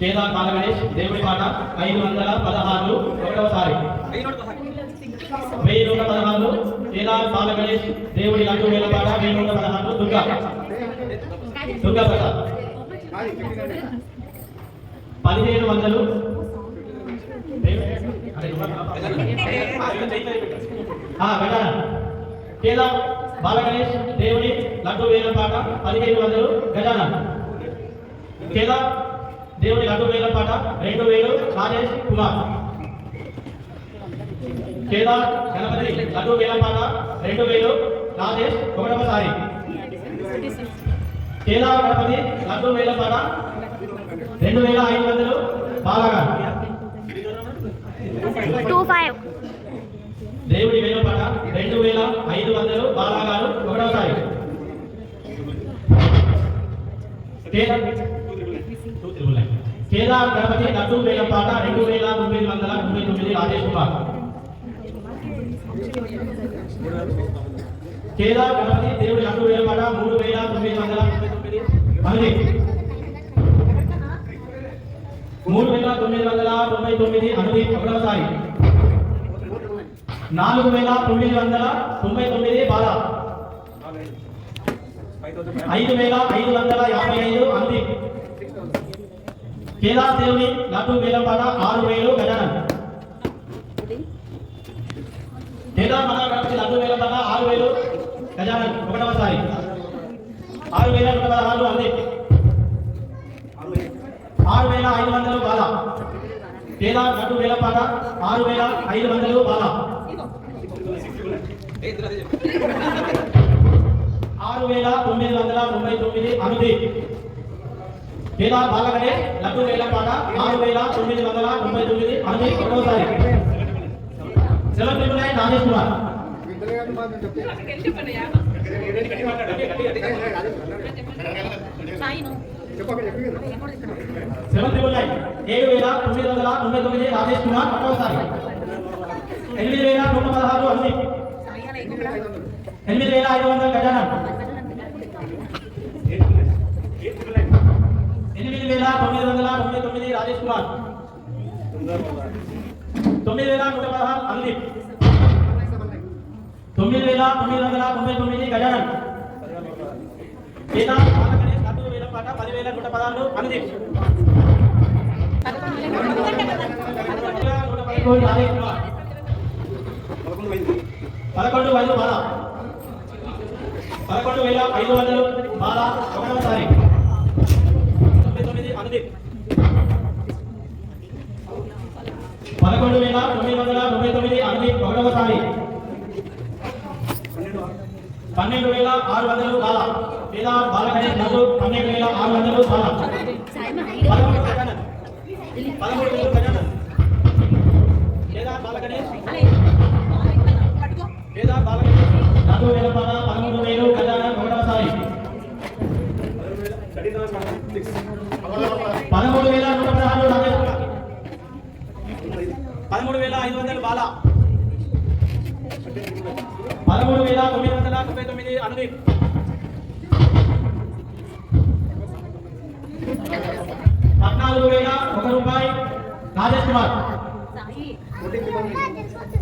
కేదార్ బాలగణేష్ దేవుడి పాట ఐదు వందల పదహారు ఒకటవసారి వెయ్యి నూట పదహారు కేదార్ బాలగణేష్ దేవుడి లడ్డు వేల పాట వెయ్యి నూట పదహారు దుర్గా. దుర్గా ప్రసాద్. పదిహేను వందలు. ఆ, కేదార్ బాలగణేష్ దేవుడి లడ్డు వేల పాట పదిహేను వందలు. గజానా కేదార్ దేవుడి లడ్డు వేల పాట. రెండు వేలు రాజేష్ కుమార్. కేదార్ గణపతి లడ్డు వేల పాట? రెండు వేలు రాజేష్ ఒకటవసారి కేదార్ గణపతి లడ్డు వేల పాట? రెండు వేల ఐదు వందలు బాలగా దేవుడి వేల పాట. రెండు వేల ఐదు వందలు బాలాగారు ఒకటవసారి కేదార్ గణపతి లడ్డు వేల పాట రెండు వేల తొమ్మిది వందల తొంభై తొమ్మిది రాజేష్ కుమార్. కేదార్ గణపతి దేవుడి లడ్డు వేల పాట మూడు వేల తొమ్మిది వందల తొంభై తొమ్మిది. మళ్ళీ. మూడు వేల తొమ్మిది వందల తొంభై తొమ్మిది అనుది ఒకటవసారి నాలుగు వేల తొమ్మిది వందల తొంభై తొమ్మిది బాల. ఐదు వేల ఐదు వందల యాభై ఐదు అంది కేదార్ దేవుని లడ్డు వేలపాట ఆరు వేలు గజానన్. కేదార్ మన గణపతి లడ్డు వేలపాట ఆరు వేలు గజానన్ ఒకటవసారి. ఆరు వేల నూట పదహారు అంది. ఆరు వేల ఐదు వందలు బాల. కేదార్ లడ్డు వేలపాట ఆరు వేల ఐదు వందలు బాల. ఆరు వేల తొమ్మిది వందల తొంభై తొమ్మిది అనుదీప్ కేదార్ బాలగడే లడ్డు వేల పాట ఆరు వేల తొమ్మిది వందల ముప్పై తొమ్మిది అనుదీప్ ఒకటోసారి సెలవు triple nine Rajesh Kumar. Seven triple nine ఏడు వేల తొమ్మిది వందల తొంభై తొమ్మిది రాజేష్ కుమార్ ఒకటోసారి ఎనిమిది వేల నూట పదహారు అన్ని. ఎనిమిది వేల ఐదు వందల గజానం ఎనిమిది వేల తొమ్మిది వందల తొంభై తొమ్మిది రాజేష్ కుమార్. తొమ్మిది వేల నూట పదహారు అనుదీప్ తొమ్మిది వేల తొమ్మిది వందల తొంభై తొమ్మిది గజానన్. కేదార్ బాలగణేష్ వేల పాట పదివేల నూట పదహారు అనుదీప్ పదకొండు ఐదు బాల. పదకొండు వేల ఐదు వందలు బాల ఒకటవసారి పదకొండు వేల తొమ్మిది వందల తొంభై తొమ్మిది అనుదీప్ ఒకటవసారి పన్నెండు వేల ఆరు వందలు బాల లేదా బాలగణేష్ లడ్డు పన్నెండు వేల ఆరు వందలు బాల పదమూడు గజానన్ పదమూడు వేలు గజానన్ కేదార్ బాలగణేష్ కేదార్ బాలగణేష్ లడ్డు వేల బాల ఐదు వందలు బాల. పదమూడు వేల తొమ్మిది వందల తొంభై తొమ్మిది అనుదీప్. పద్నాలుగు వేల ఒక రూపాయి రాజేష్ కుమార్.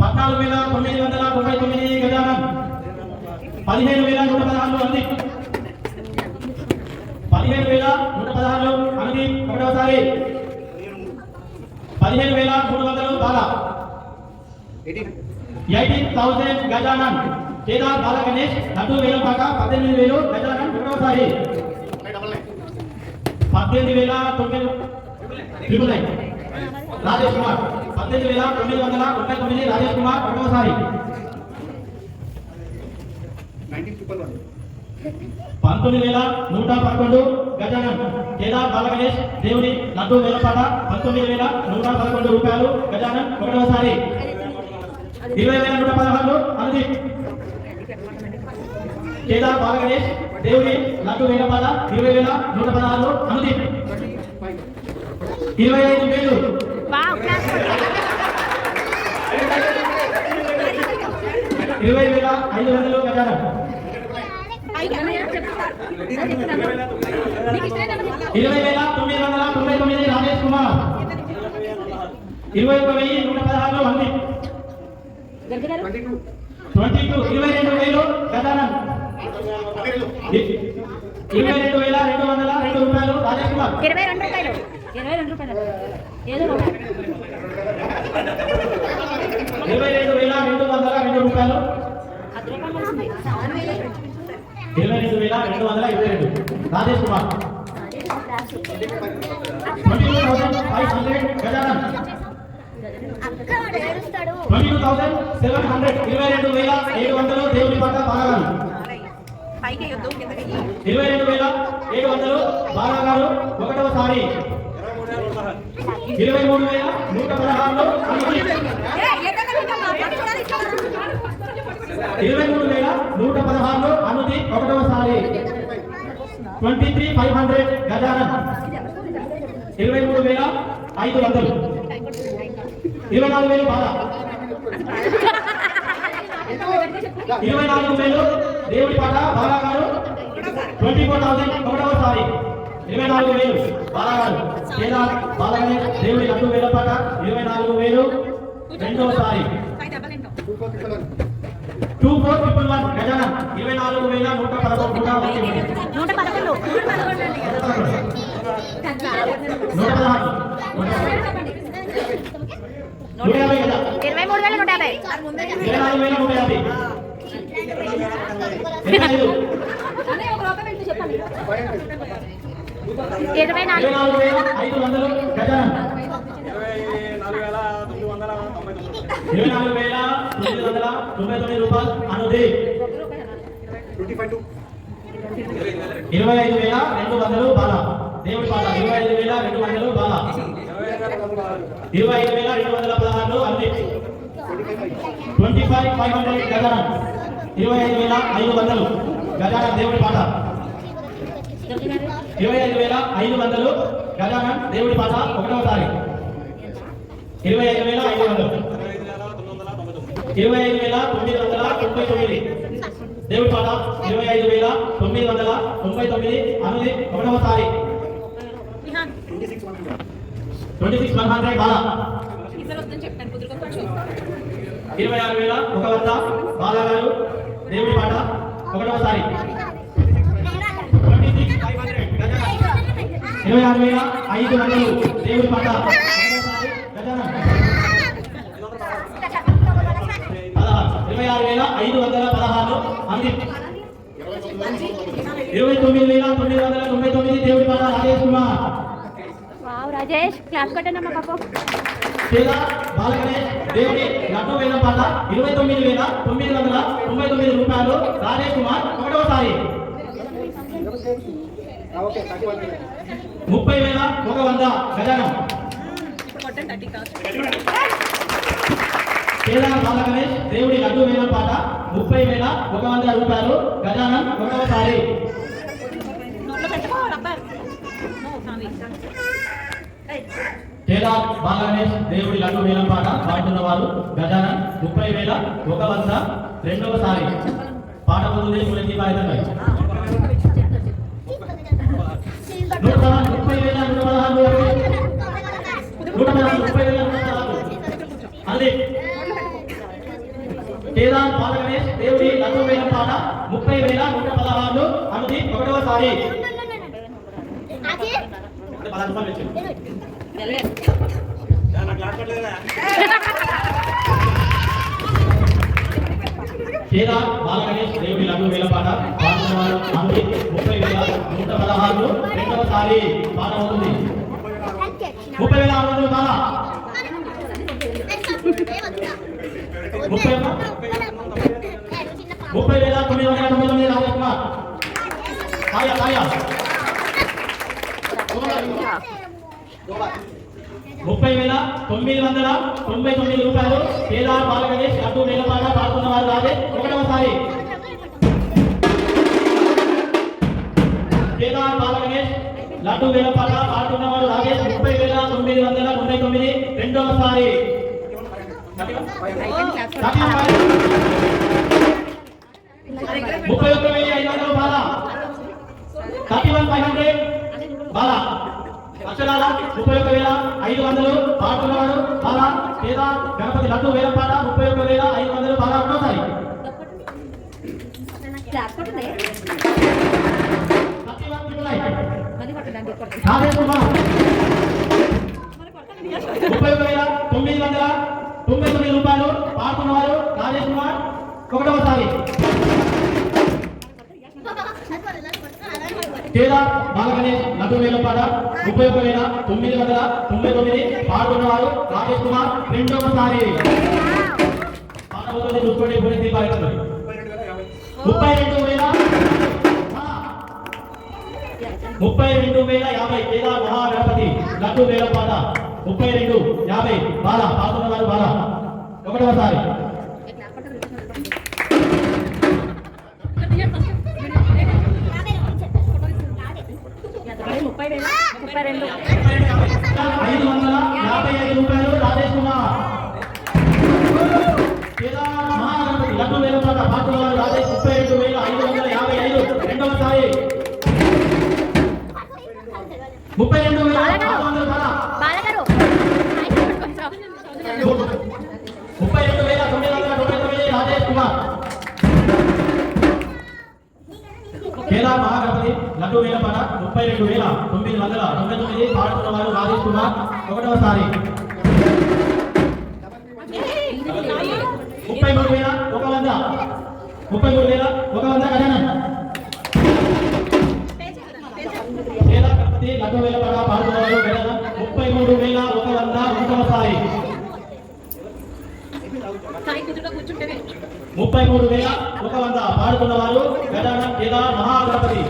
పద్నాలుగు వేల తొమ్మిది వందల తొంభై తొమ్మిది గజానం పదిహేను వేల నూట పదహారు అనుదీప్. పదిహేను వేల నూట పదహారు అనుదీప్. ఒకటోసారి. పదిహేను వేల మూడు వందలు బాల. Eighteen thousand Gajanan. Kedar Balaganesh నటు లడ్డు వేల పాక పద్దెనిమిది వేలు గజానన్ రెండవసారి పద్దెనిమిది వేల తొమ్మిది ట్రిపుల్ నైన్. రాజేష్ కుమార్. పద్దెనిమిది వేల తొమ్మిది వందల ముప్పై తొమ్మిది రాజేష్ కుమార్ రెండవసారి పంతొమ్మిది వేల నూట పదకొండు గజానన్. కేదార్ బాలగణేష్ దేవుని లడ్డు వేలపాట పంతొమ్మిది వేల నూట పదకొండు రూపాయలు గజానన్ ఒకటవసారి ఇరవై వేల నూట పదహారు అనుదీప్ కేదార్ బాల గణేష్ దేవుని లడ్డు ఇరవై వేల నూట పదహారు అనుదీప్ ఇరవై ఐదు వేలు. ఇరవై వేల ఐదు వందలు గజానన్ ఇరవై వేల తొమ్మిది వందల తొంభై తొమ్మిది రాజేష్ కుమార్. ఇరవై ఒక వెయ్యి నూట పదహారులో మంది ట్వంటీ టూ ఇరవై రెండు వేలు ఇ- ఇరవై రెండు వేల రెండు వందల రెండు రూపాయలు రాజేష్ కుమార్. ఇరవై రెండు రూపాయలు. ఇరవై రెండు రూపాయలు. ఏదో. ఇరవై రెండు వేల రెండు వందల రెండు రూపాయలు. ఇరవై రెండు వేల రెండు వందల ఇరవై రెండు. Rajesh Kumar. Twenty two thousand five hundred Gajanan twenty two thousand seven hundred ఇరవై రెండు వేల ఏడు వందలు దేవుని పట్ల బాలగారు. ఇరవై రెండు వేల ఏడు వందలు బాలగారు ఒకటవసారి ఇరవై మూడు వేల నూట పదహారులో ఇరవై మూడు వేల నూట పదహారులో అనుది ఒకటవసారి twenty three five hundred Gajanan. ఇరవై మూడు వేల ఐదు వందలు. ఇరవై నాలుగు వేలు బాధ ఇరవై నాలుగు వేలు దేవుడి పాట బాలా గారు. ట్వంటీ ఫోర్ థౌసండ్ ఒకటవసారి ఇరవై నాలుగు వేలు బాలా గారు. లేదా బాలగానే దేవుడి రెండు వేల పాట. ఇరవై నాలుగు వేలు రెండవసారి టూ ఫోర్ ట్రిపుల్ వన్ గజాన. ఇరవై నాలుగు వేల నూట పదకొండు. నూట ఒకటి. నూట పదకొండు. నూట పదహారు నూట యాభై ఇరవై మూడు వేల నూట యాభై. ఇరవై నాలుగు. ఇరవై నాలుగు వేల తొమ్మిది వందల తొంభై తొమ్మిది రూపాయలు అనుది. ఇరవై ఐదు వేల రెండు వందలు బాల. దేవుడి పాట ఇరవై ఐదు వేల రెండు వందలు బాల. ఇరవై ఐదు వేల రెండు వందల పదహారు అనుది ట్వంటీ ఫైవ్ ఫైవ్ హండ్రెడ్ గజాన. ఇరవై ఐదు వేల ఐదు వందలు. గజాన దేవుడి పాట. ఇరవై ఐదు వేల ఐదు వందలు. గజాన దేవుడి పాట ఒకటవ తారీఖు. ఇరవై ఐదు వేల ఐదు వందలు. ఇరవై ఐదు వేల తొమ్మిది వందల తొంభై తొమ్మిది. దేవుడి పాట ఇరవై ఐదు వేల తొమ్మిది వందల తొంభై తొమ్మిది. అనుది ఒకటవ తారీఖు. Twenty six one hundred Bala. ఇరవై ఆరు వేల ఒక వంద బాలా గారు దేవుడి పాట ఒకటోసారి. ఇరవై ఆరు వేల ఐదు వందలు దేవుడి పాట ఇరవై ఆరు వేల ఐదు వందల పదహారు. అంది ఇరవై తొమ్మిది వేల తొమ్మిది వందల తొంభై తొమ్మిది దేవుడి పాట రాజేష్ కుమార్. రాజేష్ క్లాస్ కొట్టండి పాపం. పేద బాలకనే దేవుడి లడ్డు వేల పట్ల ఇరవై తొమ్మిది వేల తొమ్మిది వందల తొంభై తొమ్మిది రూపాయలు రాజేష్ కుమార్ ఒకటోసారి. ముప్పై వేల ఒక వంద గజానం. పేద బాలకనే దేవుడి లడ్డు వేల పాట ముప్పై వేల ఒక వంద రూపాయలు గజానం ఒకటవసారి పేద బాలగణేష్ దేవుడి లడ్డు వేల పాట పాడుతున్న వారు గజానం ముప్పై వేల ఒక వంద రెండవసారి. పాట పొందుదే పులకి బాధ్యతపై నూట ముప్పై వేల నూట పదహారు నూట పదహారు ముప్పై వేల నూట పదహారు. అది కేదార్ బాలగణేష్ దేవుడి లడ్డు ముప్పై వేల నూట పదహారు అనుది ఒకటవసారి. పదహారు రూపాయలు వచ్చింది కేదార్ బాలగణేష్ దేవుడి లడ్డు వేల పాట పాడుతున్న వారు అనుది ముప్పై వేల నూట పదహారు రెండవసారి పాట అవుతుంది. ముప్పై వేల ఆరు వందలు బాల ముప్పై ముప్పై వేల తొమ్మిది వందల తొంభై తొమ్మిది రాజేష్ కుమార్ కాయ కాయ ముప్పై వేల తొమ్మిది వందల తొంభై తొమ్మిది రూపాయలు కేదార్ బాలగణేష్ అటు వేల పాట పాడుతున్న వారు రాజే ఒకటవసారి. కేదార్ బాలగణేష్ లడ్డు వేలపాట పాడుతున్న వారు రాజేష్ ముప్పై వేల తొమ్మిది వందల తొంభై తొమ్మిది. రెండవసారి. ముప్పై ఒక్క వెయ్యి ఐదు వందల Bala. Thirty one five hundred Bala. అక్షరాల ముప్పై ఒక్క వేల ఐదు వందలు పాడుతున్నవాడు బాలా లేదా గణపతి లడ్డు వేల పాట ముప్పై ఒక్క వేల ఐదు వందలు బాలా ఒకటోసారి ముప్పై ఒక వేల తొమ్మిది వందల తొంభై తొమ్మిది రూపాయలు పాడుతున్నవారు రాజేష్ కుమార్. ఒకటవసారి కేదార్ బాలకనే నటు వేల పాట ముప్పై ఒక వేల తొమ్మిది వందల తొంభై తొమ్మిది పాడుతున్నవారు రాజేష్ కుమార్ రెండవసారి ముప్పై రెండు వేల ముప్పై రెండు వేల యాభై కేదార్ మహాగణపతి లడ్డు వేల పాట ముప్పై రెండు యాభై బాల పాల్గొన్న బాల. ఒకటవసారి. ముప్పై రెండు ఐదు వందల యాభై ఐదు రూపాయలు రాజేష్ కుమార్ లడ్డు వేల పాట పాల్గొన్న వారు రాజేష్ ముప్పై రెండు వేల ఐదు వందల యాభై ఐదు రెండవసారి ముప్పై రెండు వేల ముప్పై రెండు వేల తొమ్మిది వందల తొంభై తొమ్మిది పాడుతున్న వారు రాజేష్ కుమార్ ఒకటవసారి ముప్పై మూడు వేల ఒక వంద. ముప్పై మూడు వేల ఒక వంద గజానన్ కేదార్ గణపతి లడ్డు వేల పాట పాడుతున్న వారు ముప్పై మూడు వేల ఒక వంద ఒకటవసారి ముప్పై మూడు వేల ఒక వంద పాడుతున్న వారు గజానం కేదార్ మహాగణపతి.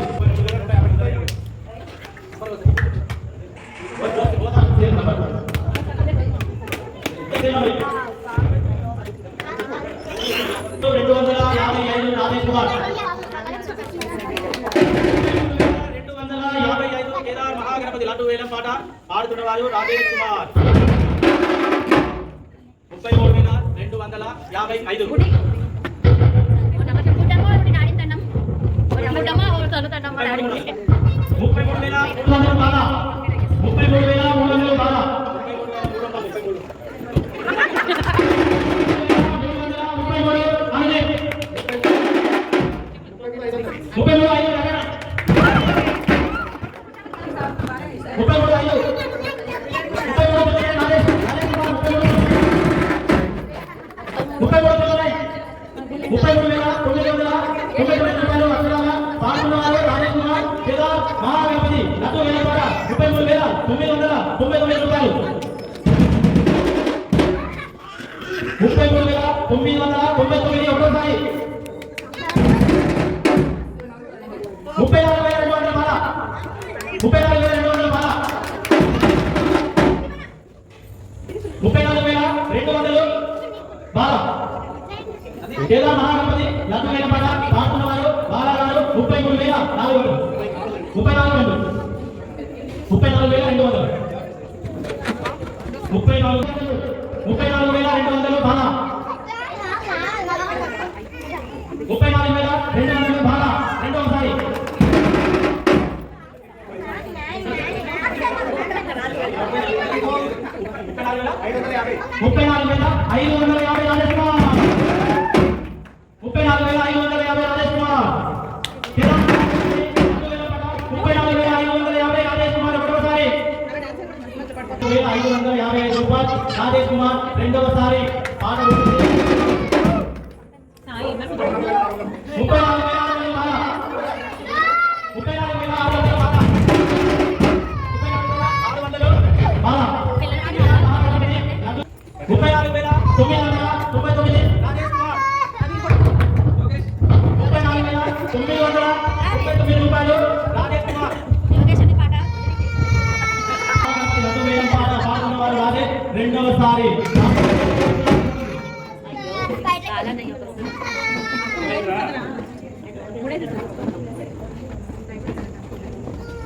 రెండు వందల యాభై ఐదు రాజేష్ కుమార్ రెండు వందల యాభై ఐదు కేదార్ మహాగణపతి లడ్డు వేలం పాట పాడుతున్న వారు రాజేష్ కుమార్. ముప్పై మూడు వేల రెండు వందల యాభై ఐదు. ముప్పై మూడు వేల మూడు వందల ముప్పై మూడు వేల మూడు ముప్పై నాలుగు ముప్పై నాలుగు వేల ఐదు వందల యాభై ముప్పై నాలుగు వేల ఐదు వందల తొమ్మిది వందల తొమ్మిది రూపాయలు. రెండవసారి.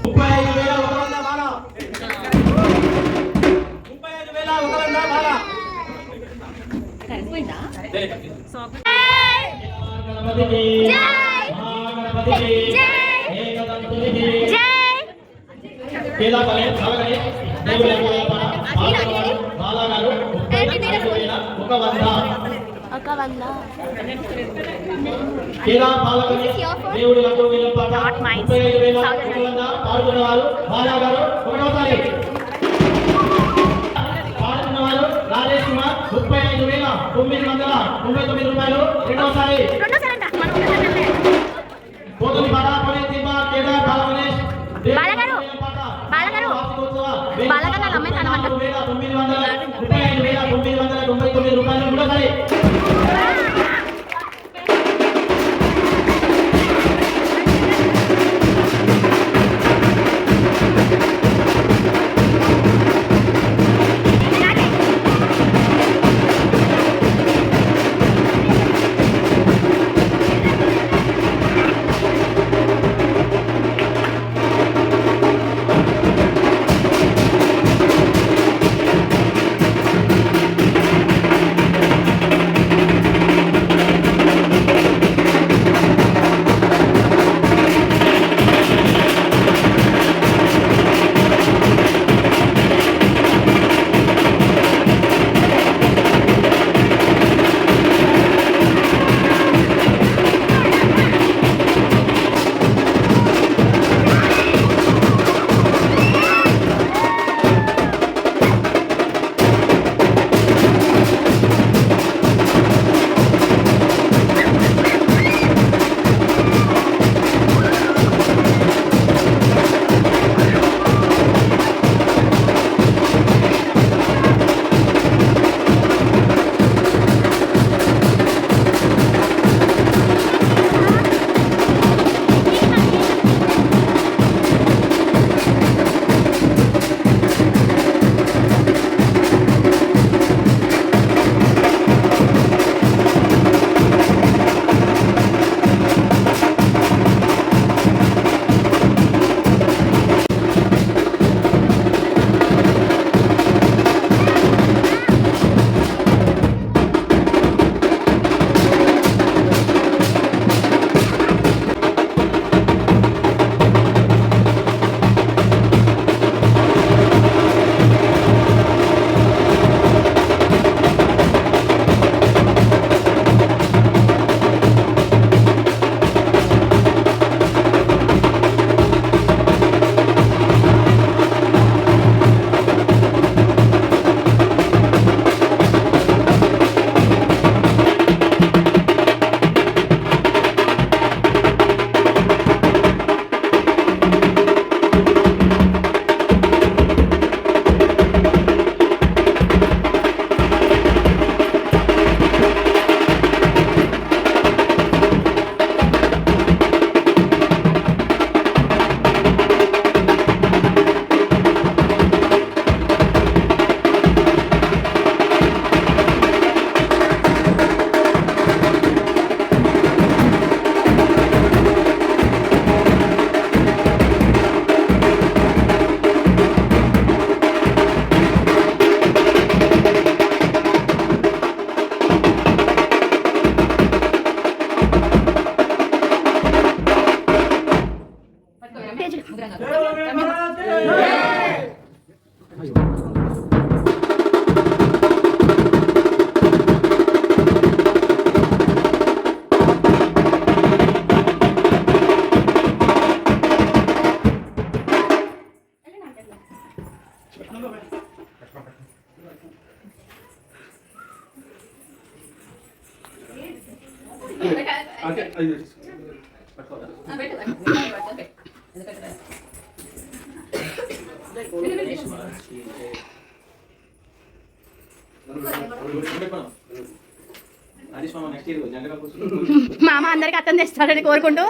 ముప్పై ఐదు వేల ఒక వంద బాల. ముప్పై ఐదు వేల ఒక వంద బాల. కలిసిపోయిందా ఒక వంద ఒక వంద కేదా దేవుడి లడ్డు పాట ముప్పై ఐదు వేల ఒక వంద ఒకటోసారి రాజేష్ కుమార్ ముప్పై ఐదు వేల తొమ్మిది వందల తొంభై తొమ్మిది రూపాయలు రెండోసారి వందల తొంభై తొమ్మిది రూపాయలు మామ అందరికి అర్థం చేస్తాడని కోరుకుంటూ.